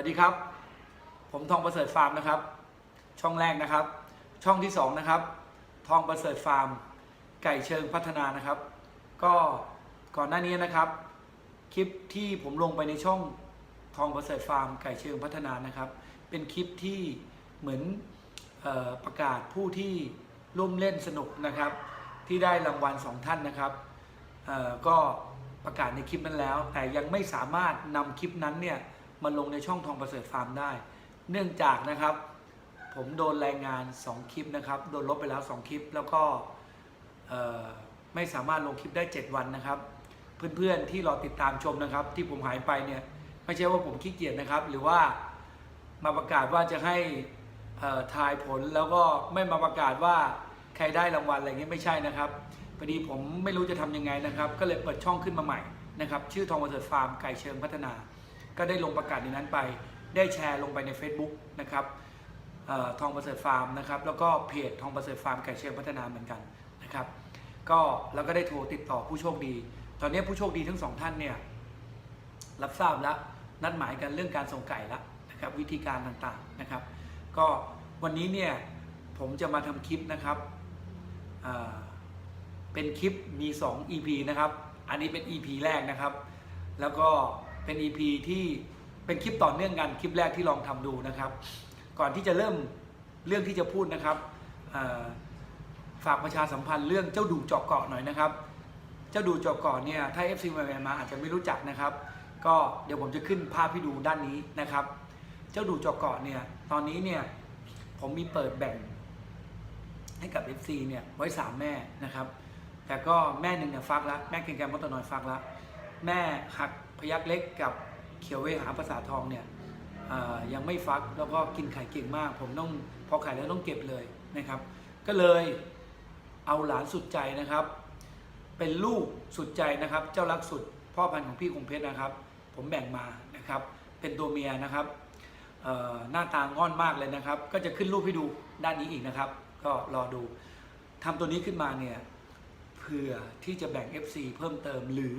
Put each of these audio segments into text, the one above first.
วัสดีครับ ผมทองประเสริฐฟาร์มนะครับ ช่องแรกนะครับ ช่องที่สองนะครับ ทองประเสริฐฟาร์ม ไก่เชิงพัฒนานะครับ ก็ก่อนหน้านี้นะครับ คลิปที่ผมลงไปในช่องทองประเสริฐฟาร์ม ไก่เชิงพัฒนานะครับ เป็นคลิปที่เหมือนออประกาศผู้ที่ร่วมเล่นสนุกนะครับ ที่ได้รางวัลสองท่านนะครับก็ประกาศในคลิปนั้นแล้ว แต่ยังไม่สามารถนำคลิปนั้นเนี่ย มาลงในช่องทองประเสริฐฟาร์มได้ เนื่องจากนะครับ ผมโดนรายงาน 2 คลิปนะครับ โดนลบไปแล้ว 2 คลิป แล้วก็ไม่สามารถลงคลิปได้ 7 วันนะครับ เพื่อนๆที่รอติดตามชมนะครับ ที่ผมหายไปเนี่ยไม่ใช่ว่าผมขี้เกียจนะครับ หรือว่ามาประกาศว่าจะให้เอ่อทายผลแล้วก็ไม่มาประกาศว่าใครได้รางวัลอะไรเงี้ยไม่ใช่นะครับพอดีผมไม่รู้จะทำยังไงนะครับ ก็เลยเปิดช่องขึ้นมาใหม่นะครับ ชื่อทองประเสริฐฟาร์มไก่เชิงพัฒนา ก็ได้ลงประกาศในนั้นไป ได้แชร์ลงไปใน Facebook นะครับออทองประเสริฐฟาร์มนะครับแล้วก็เพจทองประเสริฐฟาร์มไก่เชิงพัฒนาเหมือนกันนะครับก็แล้วก็ได้โทรติดต่อผู้โชคดี ตอนนี้ผู้โชคดีทั้งสองท่านเนี่ยรับทราบแล้วนัดหมายกันเรื่องการส่งไก่แล้วนะครับวิธีการต่างๆนะครับ ก็วันนี้เนี่ยผมจะมาทำคลิปนะครับเป็นคลิปมี 2 EP นะครับ อันนี้เป็น EP แรกนะครับ แล้วก็ เป็น EP ที่เป็นคลิปต่อเนื่องกันคลิปแรกที่ลองทำดูนะครับ ก่อนที่จะเริ่มเรื่องที่จะพูดนะครับฝากประชาสัมพันธ์เรื่องเจ้าดูจาะเกาะหน่อยนะครับ เจ้าดูจาะเกาะเนี่ยถ้า FC ใหม่ๆมาอาจจะไม่รู้จักนะครับ ก็เดี๋ยวผมจะขึ้นภาพให้ดูด้านนี้นะครับ เจ้าดูจาะเกาะเนี่ยตอนนี้เนี่ยผมมีเปิดแบ่งให้กับ FC เนี่ยไว้ 3 แม่นะครับ แต่ก็แม่หนึ่งเนี่ยฟักแล้วแม่เกรงแกมมอตนอยฟักแล้ว แม่หักพยักเล็กกับเขียวเวหาภาษาทองเนี่ยยังไม่ฟักแล้วก็กินไข่เก่งมาก ผมต้องพอไข่แล้วต้องเก็บเลยนะครับ ก็เลยเอาหลานสุดใจนะครับ เป็นลูกสุดใจนะครับ เจ้ารักสุดพ่อพันธุ์ของพี่คงเพชรนะครับ ผมแบ่งมานะครับ เป็นตัวเมียนะครับหน้าตางอนมากเลยนะครับ ก็จะขึ้นรูปให้ดูด้านนี้อีกนะครับ ก็รอดูทำตัวนี้ขึ้นมาเนี่ยเผื่อที่จะแบ่ง FC เพิ่มเติมหรือ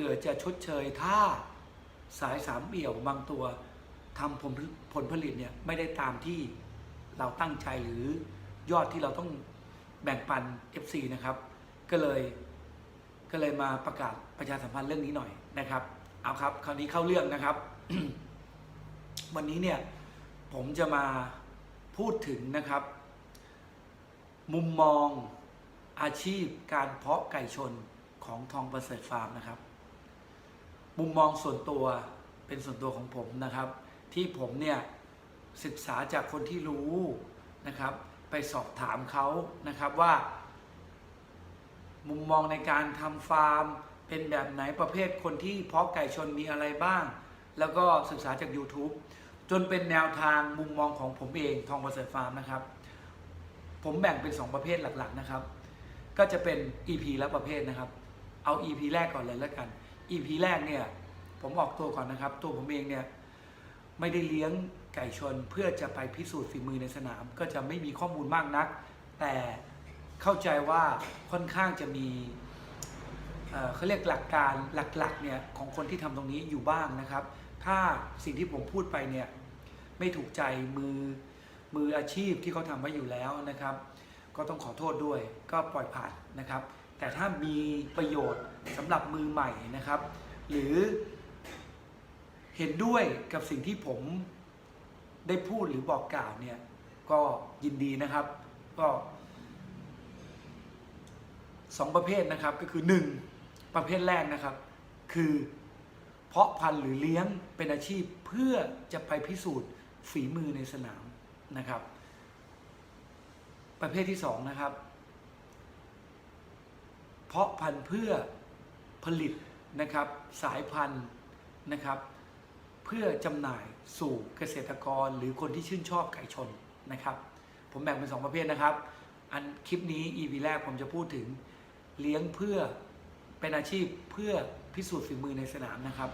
ผื่อจะชดเชยถ้าสายสามเอี่ยวบางตัวทำผลผลผลิตเนี่ยไม่ได้ตามที่เราตั้งใจหรือยอดที่เราต้องแบ่งปัน FC นะครับ ก็เลยก็เลยมาประกาศประชาสัมพันธ์เรื่องนี้หน่อยนะครับ เอาครับ คราวนี้เข้าเรื่องนะครับ วันนี้เนี่ยผมจะมาพูดถึงนะครับ มุมมองอาชีพการเพาะไก่ชนของทองประเสริฐฟาร์มนะครับ มุมมองส่วนตัวเป็นส่วนตัวของผมนะครับ ที่ผมเนี่ยศึกษาจากคนที่รู้นะครับ ไปสอบถามเขานะครับว่า มุมมองในการทำฟาร์ม เป็นแบบไหนประเภทคนที่เพาะไก่ชนมีอะไรบ้าง แล้วก็ศึกษาจาก YouTube จนเป็นแนวทางมุมมองของผมเองทองประเสริฐฟาร์มนะครับ ผมแบ่งเป็น 2 ประเภทหลักๆนะครับ ก็จะเป็น EP และประเภทนะครับ เอา EP แรกก่อนเลยแล้วกัน EP แรกเนี่ย ผมออกตัวก่อนนะครับ ตัวผมเองเนี่ย ไม่ได้เลี้ยงไก่ชนเพื่อจะไปพิสูจน์ฝีมือในสนาม ก็จะไม่มีข้อมูลมากนัก แต่เข้าใจว่าค่อนข้างจะมีเเขาเรียกหลักการหลักๆเนี่ยของคนที่ทำตรงนี้อยู่บ้างนะครับ ถ้าสิ่งที่ผมพูดไปเนี่ยไม่ถูกใจมือมืออาชีพที่เขาทำไว้อยู่แล้วนะครับ ก็ต้องขอโทษด้วยก็ปล่อยผ่านนะครับ แต่ถ้ามีประโยชน์ สำหรับมือใหม่นะครับ หรือเห็นด้วยกับสิ่งที่ผมได้พูดหรือบอกกล่าวเนี่ย ก็ยินดีนะครับ ก็สองประเภทนะครับก็คือหนึ่งประเภทแรกนะครับ คือเพาะพันธุ์หรือเลี้ยงเป็นอาชีพเพื่อจะไปพิสูจน์ฝีมือในสนามนะครับ ประเภทที่สองนะครับ เพาะพันธุ์เพื่อ ลิตนะครับสายพันธุ์นะครับเพื่อจำหน่ายสู่เกษตรกรหรือคนที่ชื่นชอบไก่ชนนะครับ ผมแบ่งเป็นสองประเภทนะครับ อันคลิปนี้ EP แรกผมจะพูดถึงเลี้ยงเพื่อเป็นอาชีพเพื่อพิสูจน์ฝีมือในสนามนะครับ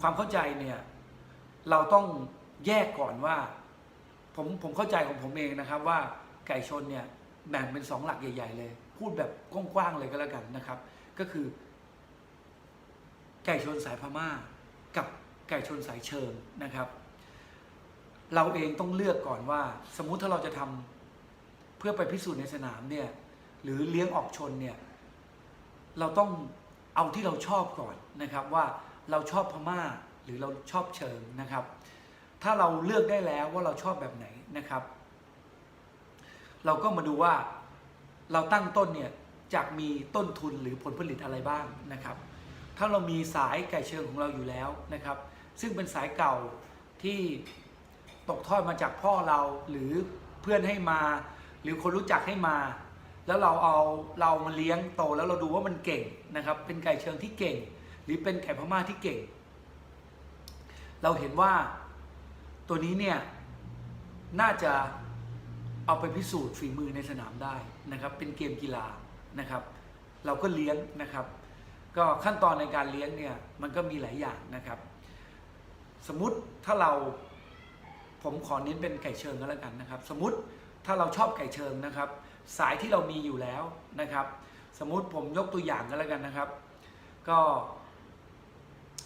ความเข้าใจเนี่ยเราต้องแยกก่อนว่าผมผมเข้าใจของผมเองนะครับว่าไก่ชนเนี่ยแบ่งเป็นสองหลักใหญ่ ๆ เลย พูดแบบกว้างๆเลยก็แล้วกันนะครับ ก็คือ ไก่ชนสายพม่า กับไก่ชนสายเชิงนะครับ เราเองต้องเลือกก่อนว่า สมมุติถ้าเราจะทำเพื่อไปพิสูจน์ในสนามเนี่ยหรือเลี้ยงออกชนเนี่ยเราต้องเอาที่เราชอบก่อนนะครับว่าเราชอบพม่าหรือเราชอบเชิงนะครับ ถ้าเราเลือกได้แล้วว่าเราชอบแบบไหนนะครับ เราก็มาดูว่า เราตั้งต้นเนี่ยจะมีต้นทุนหรือผลผลิตอะไรบ้างนะครับ ถ้าเรามีสายไก่เชิงของเราอยู่แล้วนะครับ ซึ่งเป็นสายเก่าที่ตกทอดมาจากพ่อเราหรือเพื่อนให้มา หรือคนรู้จักให้มา แล้วเราเอาเรามาเลี้ยงโตแล้วเราดูว่ามันเก่งนะครับ เป็นไก่เชิงที่เก่ง หรือเป็นไก่พม่าที่เก่ง เราเห็นว่าตัวนี้เนี่ยน่าจะ เอาไปพิสูจน์ฝีมือในสนามได้นะครับ เป็นเกมกีฬานะครับ เราก็เลี้ยงนะครับ ก็ขั้นตอนในการเลี้ยงเนี่ยมันก็มีหลายอย่างนะครับ สมมติถ้าเราผมขอเน้นเป็นไก่เชิงก็แล้วกันนะครับ สมมติถ้าเราชอบไก่เชิงนะครับ สายที่เรามีอยู่แล้วนะครับ สมมติผมยกตัวอย่างก็แล้วกันนะครับ ก็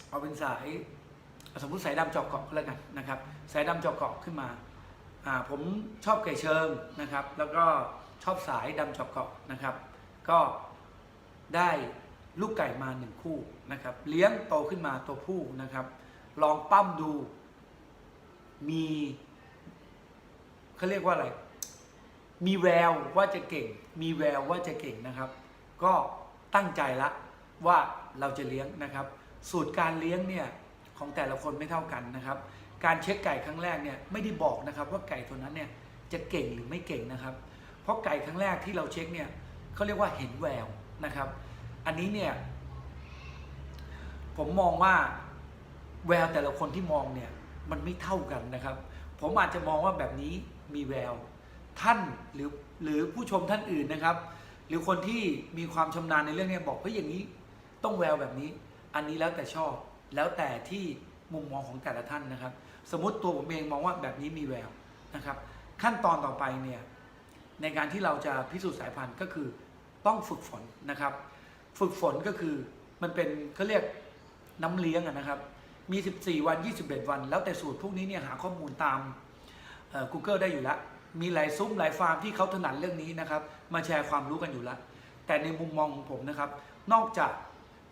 เอาเป็นสายสมมติสายดำจอกเกาะก็แล้วกันนะครับ สายดำจอกเกาะขึ้นมา ผมชอบไก่เชิงนะครับ แล้วก็ชอบสายดำจอกเกาะนะครับ ก็ได้ลูกไก่มาหนึ่งคู่นะครับ เลี้ยงโตขึ้นมาตัวผู้นะครับ ลองปั้มดูมีเขาเรียกว่าอะไร มีแววว่าจะเก่ง มีแววว่าจะเก่งนะครับ ก็ตั้งใจละว่าเราจะเลี้ยงนะครับ สูตรการเลี้ยงเนี่ยของแต่ละคนไม่เท่ากันนะครับ การเช็คไก่ครั้งแรกเนี่ยไม่ได้บอกนะครับว่าไก่ตัวนั้นเนี่ยจะเก่งหรือไม่เก่งนะครับ เพราะไก่ครั้งแรกที่เราเช็คเนี่ยเขาเรียกว่าเห็นแววนะครับ อันนี้เนี่ยผมมองว่าแววแต่ละคนที่มองเนี่ยมันไม่เท่ากันนะครับ ผมอาจจะมองว่าแบบนี้มีแววท่านหรือหรือผู้ชมท่านอื่นนะครับ หรือคนที่มีความชำนาญในเรื่องเนี้บอกเฮ้ยอย่างนี้ต้องแววแบบนี้ อันนี้แล้วแต่ชอบแล้วแต่ที่มุมมองของแต่ละท่านนะครับ สมมติตัวผมเองมองว่าแบบนี้มีแววนะครับ ขั้นตอนต่อไปเนี่ยในการที่เราจะพิสูจน์สายพันธุ์ก็คือต้องฝึกฝนนะครับ ฝึกฝนก็คือมันเป็นเขาเรียกน้ำเลี้ยงนะครับ มี 14 วัน 21 วัน แล้วแต่สูตรพวกนี้เนี่ยหาข้อมูลตาม Google ได้อยู่แล้ว มีหลายซุ้มหลายฟาร์มที่เขาถนัดเรื่องนี้นะครับ มาแชร์ความรู้กันอยู่แล้ว แต่ในมุมมองของผมนะครับ นอกจาก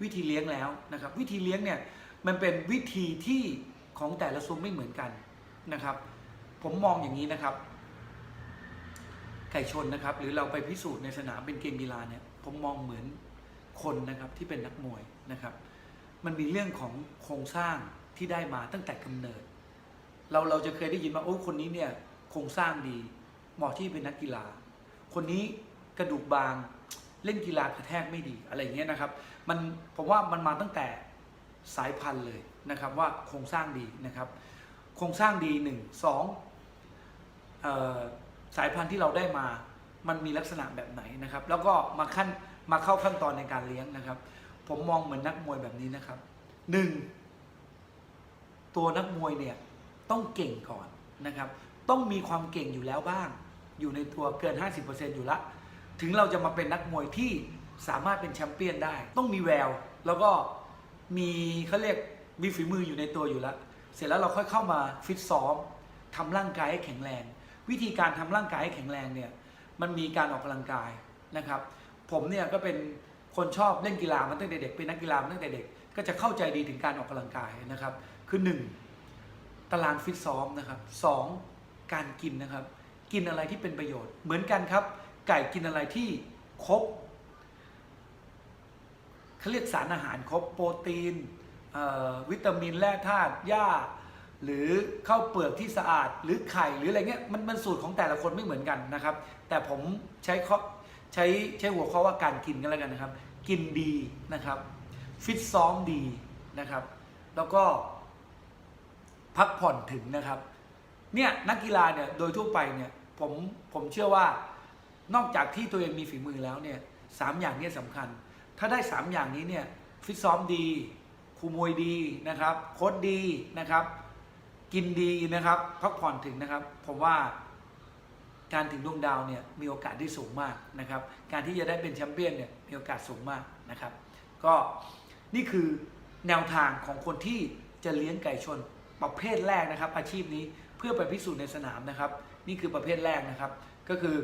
วิธีเลี้ยงแล้วนะครับ วิธีเลี้ยงเนี่ยมันเป็นวิธีที่ ของแต่ละซุ้มไม่เหมือนกันนะครับ ผมมองอย่างนี้นะครับ ไก่ชนนะครับ หรือเราไปพิสูจน์ในสนามเป็นเกมกีฬาเนี่ย ผมมองเหมือนคนนะครับที่เป็นนักมวยนะครับ มันมีเรื่องของโครงสร้างที่ได้มาตั้งแต่กำเนิด เราเราจะเคยได้ยินว่าโอ้คนนี้เนี่ยโครงสร้างดีเหมาะที่เป็นนักกีฬา คนนี้กระดูกบางเล่นกีฬากระแทกไม่ดีอะไรอย่างเงี้ยนะครับ มันผมว่ามันมาตั้งแต่ สายพันธุ์เลยนะครับว่าโครงสร้างดีนะครับโครงสร้างดีหนึ่งสองสายพันธุ์ที่เราได้มามันมีลักษณะแบบไหนนะครับ แล้วก็มาขั้นมาเข้าขั้นตอนในการเลี้ยงนะครับ ผมมองเหมือนนักมวยแบบนี้นะครับหนึ่งตัวนักมวยเนี่ยต้องเก่งก่อนนะครับ ต้องมีความเก่งอยู่แล้วบ้าง อยู่ในตัวเกิน 50%อยู่ละถึงเราจะมาเป็นนักมวยที่สามารถเป็นแชมเปี้ยนได้ ต้องมีแวว แล้วก็ มีเขาเรียกมีฝีมืออยู่ในตัวอยู่แล้ว เสร็จแล้วเราค่อยเข้ามาฟิตซ้อมทำร่างกายให้แข็งแรง วิธีการทำร่างกายให้แข็งแรงเนี่ยมันมีการออกกำลังกายนะครับ ผมเนี่ยก็เป็นคนชอบเล่นกีฬามาตั้งแต่เด็กเป็นนักกีฬามาตั้งแต่เด็กก็จะเข้าใจดีถึงการออกกำลังกายนะครับ คือหนึ่งตารางฟิตซ้อมนะครับสองการกินนะครับ กินอะไรที่เป็นประโยชน์ เหมือนกันครับ ไก่กินอะไรที่ครบ เขาเรียกสารอาหารครบโปรตีนวิตามินแร่ธาตุหญ้า หรือข้าวเปลือกที่สะอาดหรือไข่หรืออะไรเงี้ยมันมันสูตรของแต่ละคนไม่เหมือนกันนะครับ แต่ผมใช้ข้อใช้ใช้หัวข้อว่าการกินกันแล้วกันนะครับ กินดีนะครับฟิตซ้อมดีนะครับ แล้วก็พักผ่อนถึงนะครับเนี่ยนักกีฬาเนี่ยโดยทั่วไปเนี่ยผมผมเชื่อว่านอกจากที่ตัวเองมีฝีมือแล้วเนี่ยสามอย่างนี้สำคัญ ถ้าได้สามอย่างนี้เนี่ยฟิตซ้อมดีครูมวยดีนะครับโค้ดดีนะครับ กินดีนะครับพักผ่อนถึงนะครับผมว่าการถึงดวงดาวเนี่ยมีโอกาสได้สูงมากนะครับ การที่จะได้เป็นแชมเปี้ยนเนี่ยมีโอกาสสูงมากนะครับ ก็นี่คือแนวทางของคนที่จะเลี้ยงไก่ชนประเภทแรกนะครับ อาชีพนี้เพื่อไปพิสูจน์ในสนามนะครับ นี่คือประเภทแรกนะครับ ก็คือ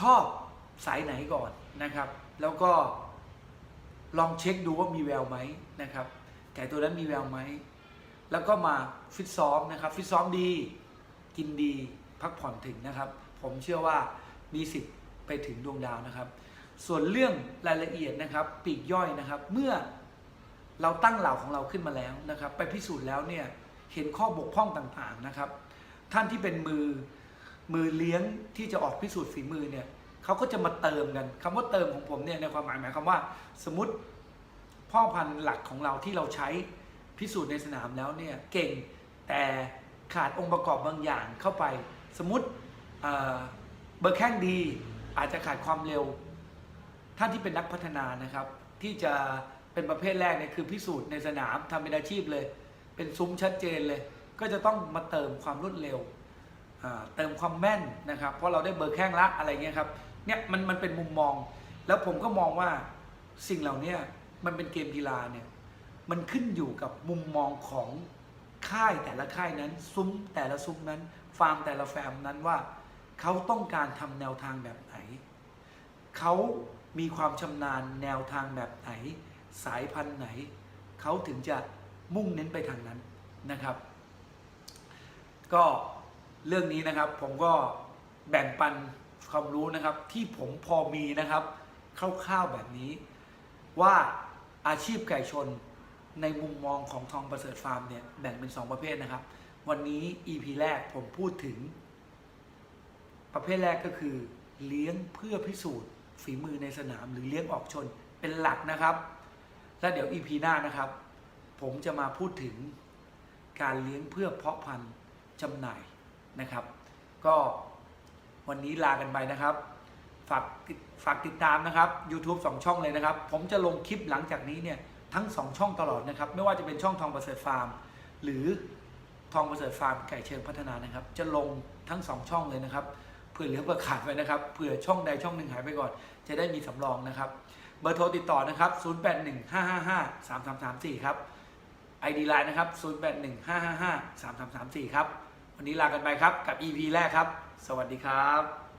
ชอบสายไหนก่อนนะครับ แล้วก็ลองเช็คดูว่ามีแววไหมนะครับไก่ตัวนั้นมีแววไหม แล้วก็มาฟิตซ้อมนะครับ ฟิตซ้อมดี กินดีพักผ่อนถึงนะครับ ผมเชื่อว่ามีสิทธิ์ไปถึงดวงดาวนะครับ ส่วนเรื่องรายละเอียดนะครับ ปีกย่อยนะครับ เมื่อเราตั้งเหล่าของเราขึ้นมาแล้วนะครับ ไปพิสูจน์แล้วเนี่ยเห็นข้อบกพร่องต่างๆนะครับ ท่านที่เป็นมือมือเลี้ยงที่จะออกพิสูจน์ฝีมือเนี่ย เขาก็จะมาเติมกันคำว่าเติมของผมเนี่ยในความหมายหมายความว่า สมมติพ่อพันธุ์หลักของเราที่เราใช้พิสูจน์ในสนามแล้วเนี่ยเก่งแต่ขาดองค์ประกอบบางอย่างเข้าไป สมมติเบอร์แข้งดีอาจจะขาดความเร็ว ท่านที่เป็นนักพัฒนานะครับ ที่จะเป็นประเภทแรกเนี่ยคือพิสูจน์ในสนามทำเป็นอาชีพเลย เป็นซุ้มชัดเจนเลย ก็จะต้องมาเติมความรวดเร็วเติมความแม่นนะครับ เพราะเราได้เบอร์แข้งละอะไรเงี้ยครับ เนี่ยมันมันเป็นมุมมอง แล้วผมก็มองว่าสิ่งเหล่านี้มันเป็นเกมกีฬาเนี่ยมันขึ้นอยู่กับมุมมองของค่ายแต่ละค่ายนั้น ซุ้มแต่ละซุ้มนั้น ฟาร์มแต่ละแฟมนั้นว่าเขาต้องการทำแนวทางแบบไหนเขามีความชำนาญแนวทางแบบไหน สายพันธุ์ไหนเขาถึงจะมุ่งเน้นไปทางนั้นนะครับ ก็เรื่องนี้นะครับผมก็แบ่งปัน ความรู้นะครับที่ผมพอมีนะครับคร่าวๆแบบนี้ ว่าอาชีพไก่ชนในมุมมองของทองประเสริฐฟาร์มเนี่ยแบ่งเป็น 2 ประเภทนะครับ วันนี้ EP แรกผมพูดถึง ประเภทแรกก็คือเลี้ยงเพื่อพิสูจน์ ฝีมือในสนามหรือเลี้ยงออกชนเป็นหลักนะครับ และเดี๋ยว EP หน้านะครับ ผมจะมาพูดถึงการเลี้ยงเพื่อเพาะพันธุ์จำหน่ายนะครับ ก็ วันนี้ลากันไปนะครับ ฝากติดฝากติดตามนะครับ YouTube 2 ช่องเลยนะครับ ผมจะลงคลิปหลังจากนี้เนี่ยทั้ง 2 ช่องตลอดนะครับ ไม่ว่าจะเป็นช่องทองประเสริฐฟาร์ม หรือทองประเสริฐฟาร์มไก่เชิงพัฒนานะครับ จะลงทั้ง 2 ช่องเลยนะครับเผื่อเหลือเผื่อขาดไว้นะครับเผื่อช่องใดช่องหนึ่งหายไปก่อน จะได้มีสำรองนะครับ เบอร์โทรติดต่อนะครับ 0815553334 ครับ ID Line นะครับ 0815553334 ครับ วันนี้ลากันไปครับกับ EP แรกครับ สวัสดีครับ